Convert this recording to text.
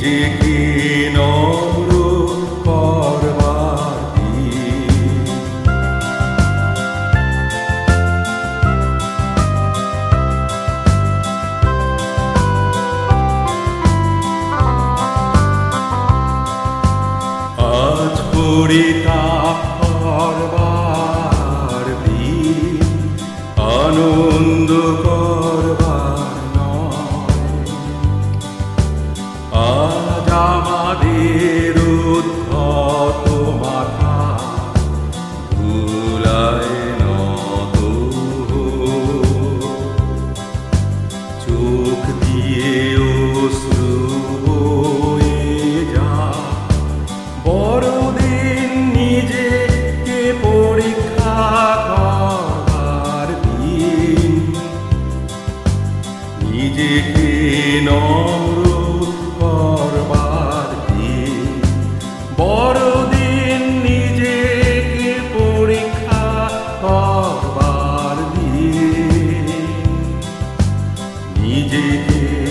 যে কি নমরূপ পর্বতী আজ পুরিতা পর্বত আজ আমাদের উদ্ভট মাথা ধুলায় নত চোখ দিয়ে অশ্রু যা, বড়দিন নিজেকে পরীক্ষা করবার দিন। নিজেকে নয় Nicedir